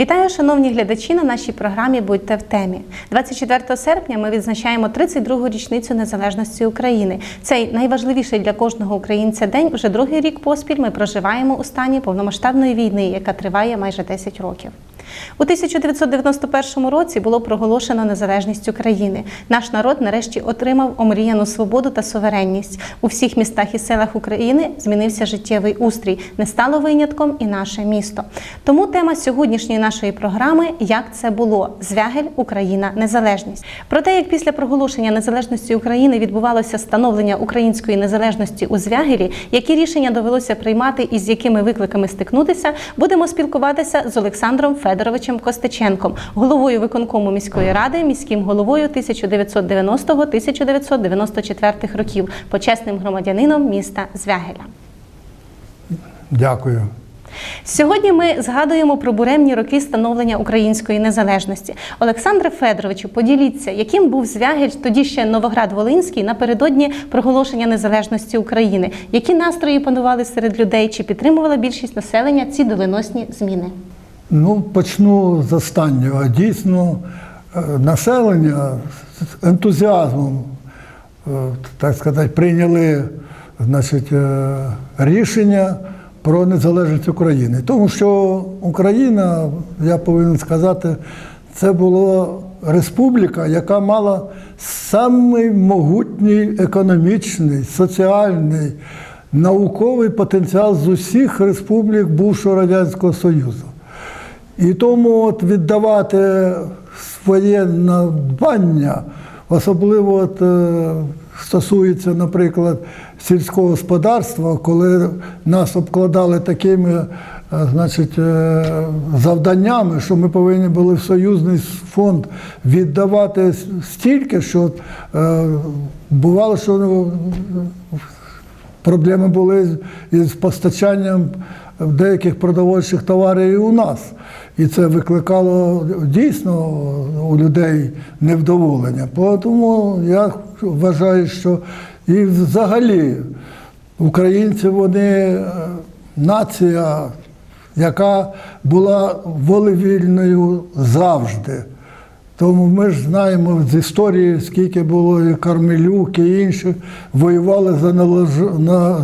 Вітаю, шановні глядачі, на нашій програмі Будьте в темі. 24 серпня ми відзначаємо 32-гу річницю незалежності України. Цей найважливіший для кожного українця день вже другий рік поспіль ми проживаємо у стані повномасштабної війни, яка триває майже 10 років. У 1991 році було проголошено незалежність України. Наш народ нарешті отримав омріяну свободу та суверенність. У всіх містах і селах України змінився життєвий устрій. Не стало винятком і наше місто. Тому тема сьогоднішньої нашої програми як це було Звягель Україна Незалежність. Про те, як після проголошення незалежності України відбувалося становлення української незалежності у Звягелі, які рішення довелося приймати і з якими викликами стикнутися, будемо спілкуватися з Олександром Федоровичем Костиченком, головою виконкому міської ради, міським головою 1990-1994 років, почесним громадянином міста Звягеля. Дякую. Сьогодні ми згадуємо про буремні роки становлення української незалежності. Олександре Федоровичу, поділіться, яким був Звягель, тоді ще Новоград-Волинський, напередодні проголошення незалежності України. Які настрої панували серед людей? Чи підтримувала більшість населення ці доленосні зміни? Ну, почну з останнього. Дійсно, е, населення з ентузіазмом, е, так сказати, прийняли значить, е, рішення про незалежність України. Тому що Україна, я повинен сказати, це була республіка, яка мала самий могутній економічний, соціальний, науковий потенціал з усіх республік бувшого Радянського Союзу. І тому от віддавати своє надбання, особливо от, е, стосується, наприклад, сільського господарства, коли нас обкладали такими е, значить, е, завданнями, що ми повинні були в союзний фонд віддавати стільки, що бувало, що ну, Проблеми були із постачанням деяких продовольчих товарів і у нас. І це викликало дійсно у людей невдоволення. Тому я вважаю, що і взагалі українці вони е, нація, яка була волевільною завжди. Тому ми ж знаємо з історії, скільки було і Кармелюк, і інших воювали за,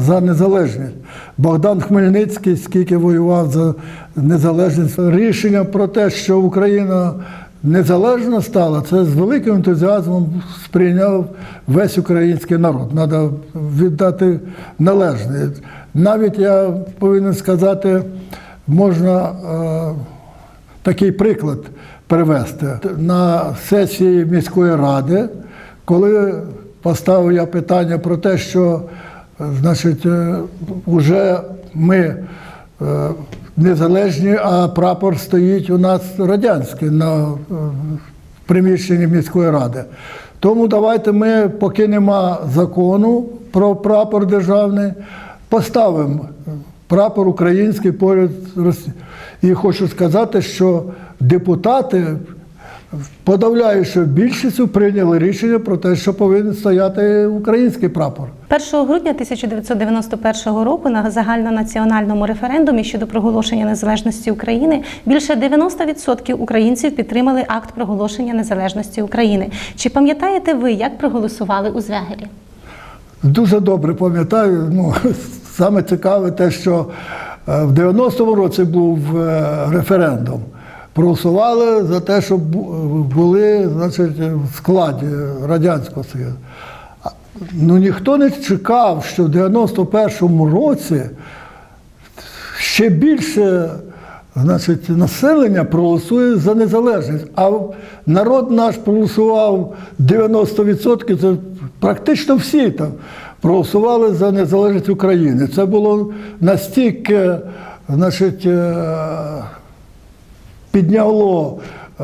за незалежність. Богдан Хмельницький, скільки воював за незалежність. Рішення про те, що Україна незалежна стала, це з великим ентузіазмом сприйняв весь український народ. Треба віддати належне. Навіть я повинен сказати, можна е, такий приклад привести. На сесії міської ради, коли поставив я питання про те, що значить, вже ми е, незалежні, а прапор стоїть у нас радянський на е, приміщенні міської ради. Тому давайте ми, поки нема закону про прапор державний, поставимо прапор український поряд з Росією. І хочу сказати, що депутати подавляючою більшістю прийняли рішення про те, що повинен стояти український прапор. 1 грудня 1991 року на загальнонаціональному референдумі щодо проголошення незалежності України більше 90% українців підтримали акт проголошення незалежності України. Чи пам'ятаєте ви, як проголосували у Звягелі? Дуже добре пам'ятаю. Ну, саме цікаве те, що е, в 90-му році був е, референдум. Проголосували за те, щоб були значить, в складі Радянського Союзу. Ну ніхто не чекав, що в 91-му році ще більше значить, населення проголосує за незалежність. А народ наш проголосував 90%, це практично всі там проголосували за незалежність України. Це було настільки, значить, підняло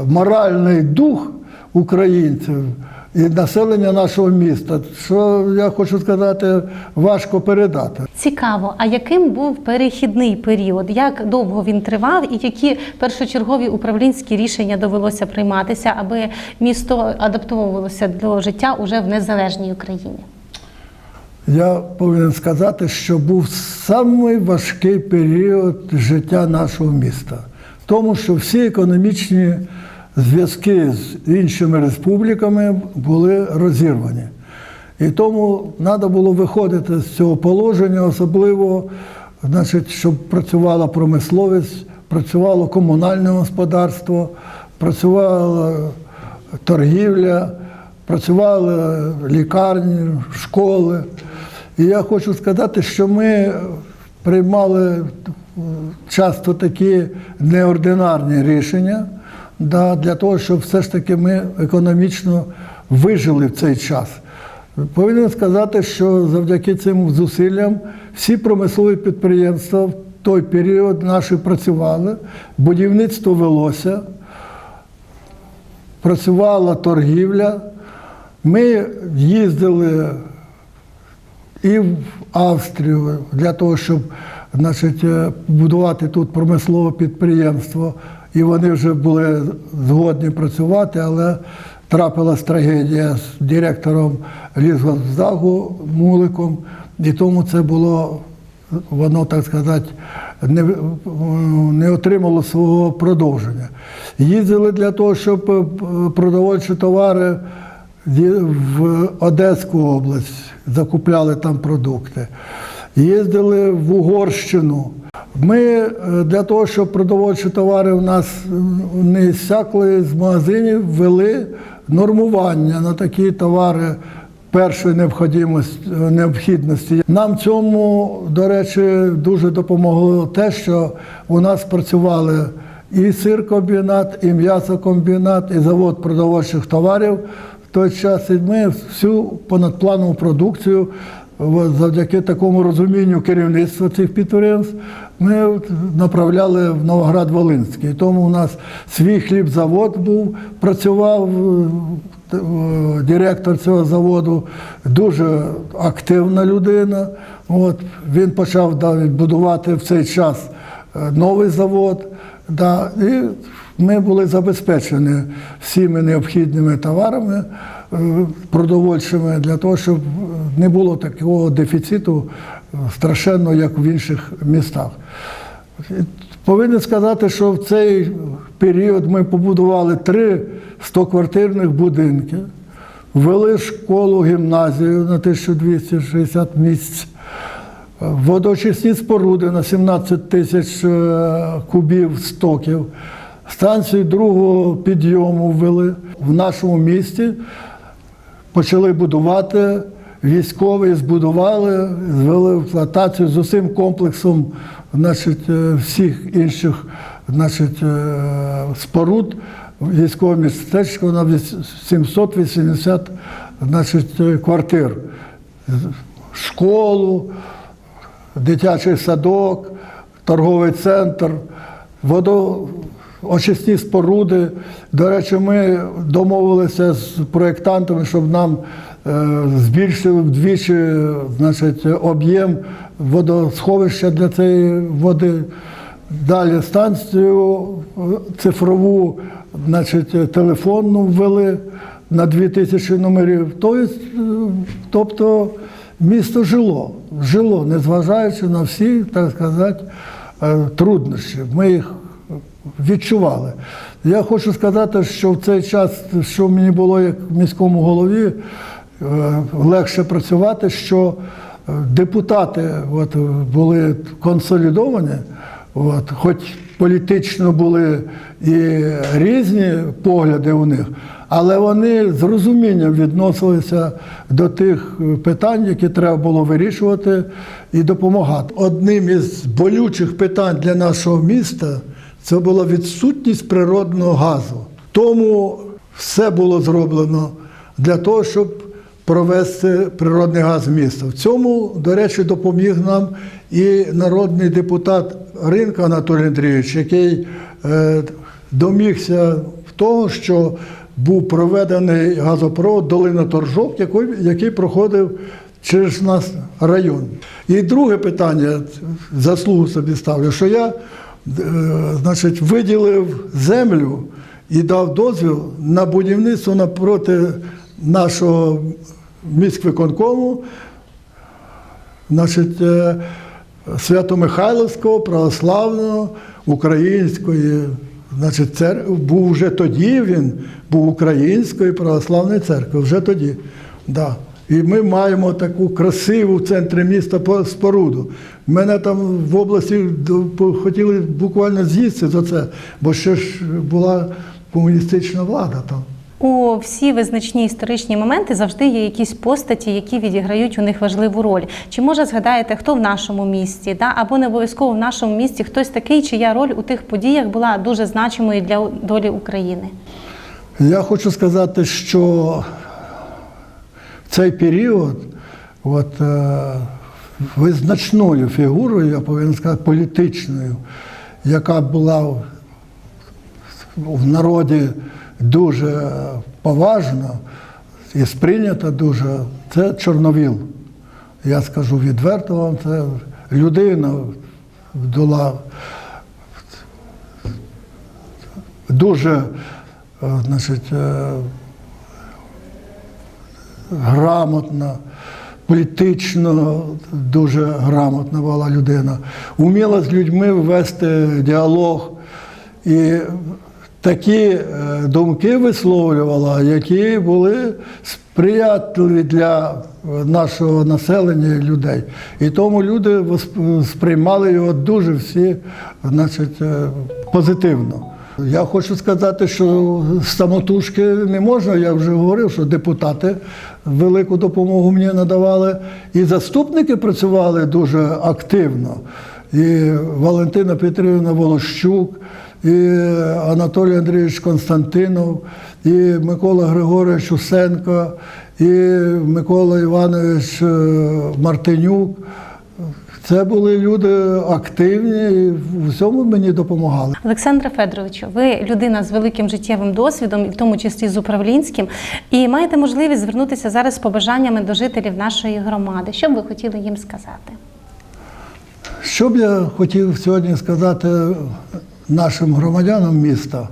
моральний дух українців і населення нашого міста, що я хочу сказати, важко передати. Цікаво, а яким був перехідний період? Як довго він тривав, і які першочергові управлінські рішення довелося прийматися, аби місто адаптовувалося до життя уже в незалежній Україні? Я повинен сказати, що був самий важкий період життя нашого міста. тому, що всі економічні зв'язки з іншими республіками були розірвані. І тому треба було виходити з цього положення, особливо, значить, щоб працювала промисловість, працювало комунальне господарство, працювала торгівля, працювали лікарні, школи. І я хочу сказати, що ми приймали часто такі неординарні рішення да, для того, щоб все ж таки ми економічно вижили в цей час. Повинен сказати, що завдяки цим зусиллям всі промислові підприємства в той період наші працювали, будівництво велося, працювала торгівля. Ми їздили і в Австрію для того, щоб значить, е, будувати тут промислове підприємство. І вони вже були згодні працювати, але трапилась трагедія з директором лісгоспдагу Муликом, і тому це було, воно, так сказати, не, не отримало свого продовження. Їздили для того, щоб е, продовольчі товари в Одеську область, закупляли там продукти. Їздили в Угорщину. Ми е, для того, щоб продовольчі товари у нас не сякли з магазинів, ввели нормування на такі товари першої необхідності. Нам цьому, до речі, дуже допомогло те, що у нас працювали і сиркомбінат, і м'ясокомбінат, і завод продовольчих товарів в той час. І ми всю понадпланову продукцію завдяки такому розумінню керівництва цих підприємств ми направляли в Новоград-Волинський. Тому у нас свій хлібзавод був, працював е, е, директор цього заводу, дуже активна людина. От, він почав навіть будувати в цей час е, новий завод. Да, і ми були забезпечені всіми необхідними товарами е, продовольчими для того, щоб не було такого дефіциту е, страшенного, як в інших містах. Повинен сказати, що в цей період ми побудували три 100-квартирних будинки, ввели школу, гімназію на 1260 місць, водоочисні споруди на 17 тисяч е, кубів стоків, станцію другого підйому ввели в нашому місті, почали будувати. Військові збудували, звели в експлуатацію з усім комплексом значить, е, всіх інших значить, е, споруд. Військове містечко на віс- 780 значить, е, квартир. Школу, дитячий садок, торговий центр, водоочисні споруди. До речі, ми домовилися з проєктантами, щоб нам е, збільшили вдвічі значить, об'єм водосховища для цієї води. Далі станцію е, цифрову, значить, телефонну ввели на 2000 номерів. Тобто, е, тобто місто жило, жило, незважаючи на всі, так сказати, труднощі. Ми їх відчували. Я хочу сказати, що в цей час, що мені було як міському голові, е, легше працювати, що е, депутати от, були консолідовані, от, хоч політично були і різні погляди у них, але вони з розумінням відносилися до тих питань, які треба було вирішувати і допомагати. Одним із болючих питань для нашого міста це була відсутність природного газу. Тому все було зроблено для того, щоб провести природний газ в місто. В цьому, до речі, допоміг нам і народний депутат Ринка Анатолій Андрійович, який е, домігся того, що був проведений газопровод Долина Торжок, який, проходив через наш район. І друге питання, заслугу собі ставлю, що я значить, виділив землю і дав дозвіл на будівництво напроти нашого міськвиконкому, значить, е, Свято-Михайловського православного української, значить, цер... був вже тоді він був Української православної церкви, вже тоді. Да. І ми маємо таку красиву в центрі міста по- споруду. Мене там в області хотіли буквально з'їсти за це, бо ще ж була комуністична влада там. У всі визначні історичні моменти завжди є якісь постаті, які відіграють у них важливу роль. Чи може згадаєте, хто в нашому місті, да? або не обов'язково в нашому місті хтось такий, чия роль у тих подіях була дуже значимою для долі України? Я хочу сказати, що цей період от, е, визначною фігурою, я повинен сказати, політичною, яка була в- народі дуже поважна і сприйнята дуже, це Чорновіл. Я скажу відверто вам, це людина була дуже е, значить, е, грамотна, політично дуже грамотна була людина. Уміла з людьми вести діалог і такі е, думки висловлювала, які були сприятливі для нашого населення і людей. І тому люди сприймали його дуже всі значить, е, позитивно. Я хочу сказати, що самотужки не можна. Я вже говорив, що депутати велику допомогу мені надавали, і заступники працювали дуже активно. І Валентина Петрівна Волощук, і Анатолій Андрійович Константинов, і Микола Григорович Усенко, і Микола Іванович е, Мартинюк. Це були люди активні і в усьому мені допомагали. Олександре Федоровичу, ви людина з великим життєвим досвідом, і в тому числі з управлінським, і маєте можливість звернутися зараз з побажаннями до жителів нашої громади. Що б ви хотіли їм сказати? Що б я хотів сьогодні сказати нашим громадянам міста?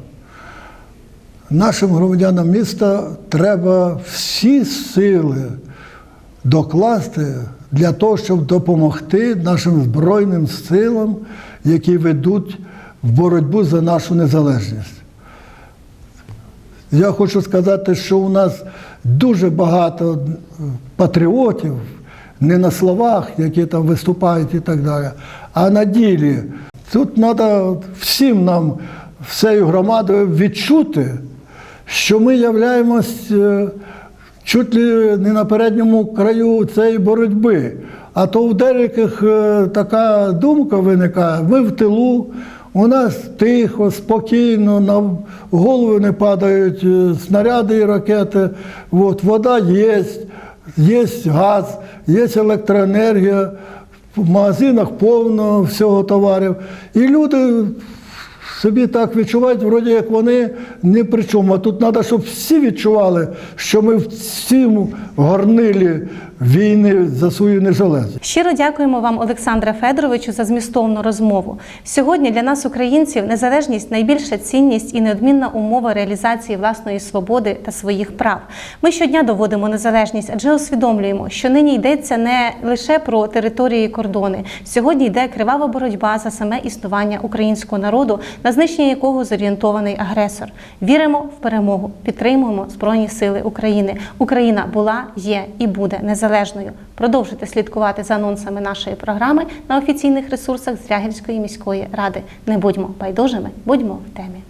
Нашим громадянам міста треба всі сили докласти для того, щоб допомогти нашим Збройним силам, які ведуть в боротьбу за нашу незалежність. Я хочу сказати, що у нас дуже багато патріотів, не на словах, які там виступають і так далі, а на ділі. Тут треба всім нам, всею громадою відчути, що ми являємось е, чуть ли не на передньому краю цієї боротьби. А то в деяких е, така думка виникає, ми в тилу, у нас тихо, спокійно, на голови не падають е, снаряди і ракети, от, вода є, є газ, є електроенергія, в магазинах повно всього товарів. І люди собі так відчувають, вроді як вони не при чому. А тут треба, щоб всі відчували, що ми в цьому горнилі війни за свою незалежність. Щиро дякуємо вам, Олександре Федоровичу, за змістовну розмову. Сьогодні для нас, українців, незалежність найбільша цінність і неодмінна умова реалізації власної свободи та своїх прав. Ми щодня доводимо незалежність, адже усвідомлюємо, що нині йдеться не лише про території і кордони. Сьогодні йде кривава боротьба за саме існування українського народу, на знищення якого зорієнтований агресор. Віримо в перемогу, підтримуємо Збройні Сили України. Україна була, є і буде незалежною. Продовжуйте слідкувати за анонсами нашої програми на офіційних ресурсах Звягільської міської ради. Не будьмо байдужими, будьмо в темі.